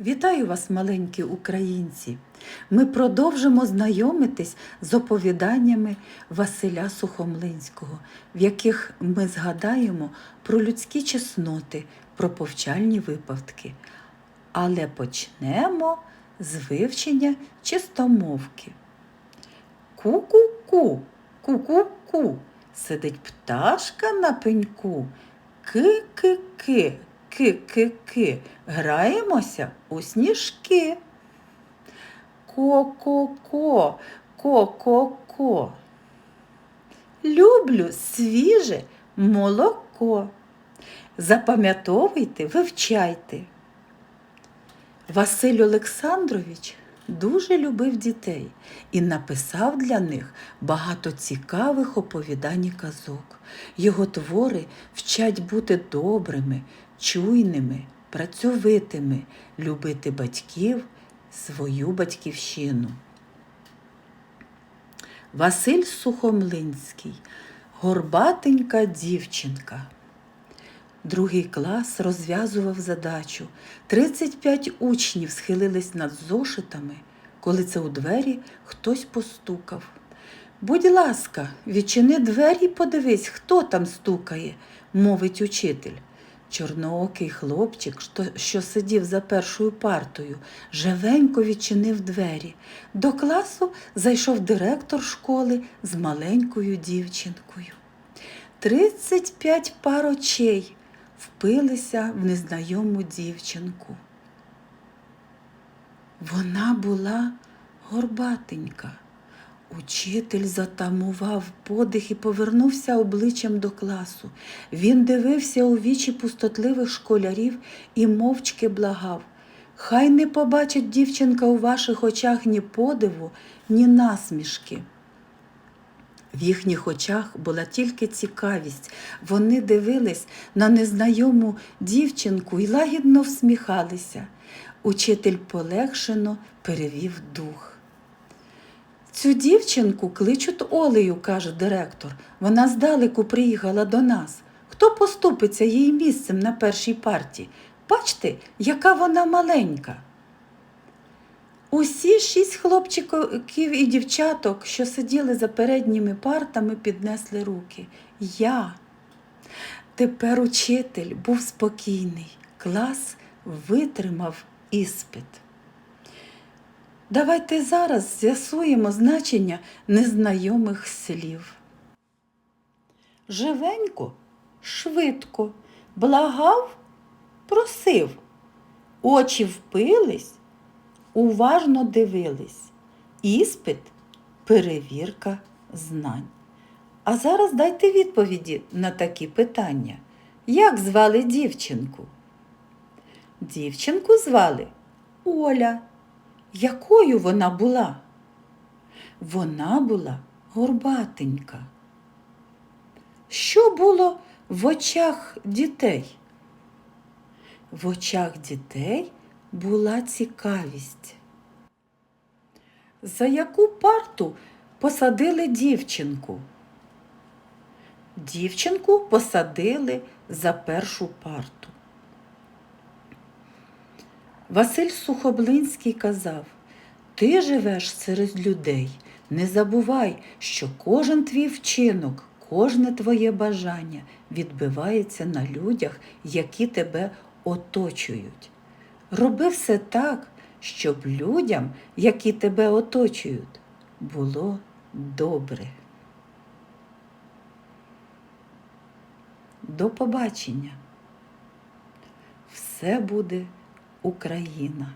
Вітаю вас, маленькі українці! Ми продовжимо знайомитись з оповіданнями Василя Сухомлинського, в яких ми згадаємо про людські чесноти, про повчальні випадки. Але почнемо з вивчення чистомовки. Ку-ку-ку, ку-ку-ку, сидить пташка на пеньку. Ки-ки-ки, ки-ки-ки, граємося у сніжки. Ко-ко-ко, ко-ко-ко. Люблю свіже молоко. Запам'ятовуйте, вивчайте. Василь Олександрович дуже любив дітей і написав для них багато цікавих оповідань і казок. Його твори вчать бути добрими, чуйними, працьовитими, любити батьків, свою батьківщину. Василь Сухомлинський, горбатенька дівчинка. Другий клас розв'язував задачу. 35 учнів схилились над зошитами, коли це у двері хтось постукав. Будь ласка, відчини двері і подивись, хто там стукає, мовить учитель. Чорноокий хлопчик, що, сидів за першою партою, живенько відчинив двері. До класу зайшов директор школи з маленькою дівчинкою. Тридцять п'ять пар очей впилися в незнайому дівчинку. Вона була горбатенька. Учитель затамував подих і повернувся обличчям до класу. Він дивився у вічі пустотливих школярів і мовчки благав. Хай не побачить дівчинка у ваших очах ні подиву, ні насмішки. В їхніх очах була тільки цікавість. Вони дивились на незнайому дівчинку і лагідно всміхалися. Учитель полегшено перевів дух. Цю дівчинку кличуть Олею, каже директор. Вона здалеку приїхала до нас. Хто поступиться її місцем на першій парті? Бачте, яка вона маленька. Усі шість хлопчиків і дівчаток, що сиділи за передніми партами, піднесли руки. Я. Тепер учитель був спокійний. Клас витримав іспит. Давайте зараз з'ясуємо значення незнайомих слів. Живенько, швидко, благав, просив, очі впились, уважно дивились. Іспит перевірка знань. А зараз дайте відповіді на такі питання. Як звали дівчинку? Дівчинку звали Оля. Якою вона була? Вона була горбатенька. Що було в очах дітей? В очах дітей була цікавість. За яку парту посадили дівчинку? Дівчинку посадили за першу парту. Василь Сухоблинський казав, ти живеш серед людей, не забувай, що кожен твій вчинок, кожне твоє бажання відбивається на людях, які тебе оточують. Роби все так, щоб людям, які тебе оточують, було добре. До побачення. Все буде Україна.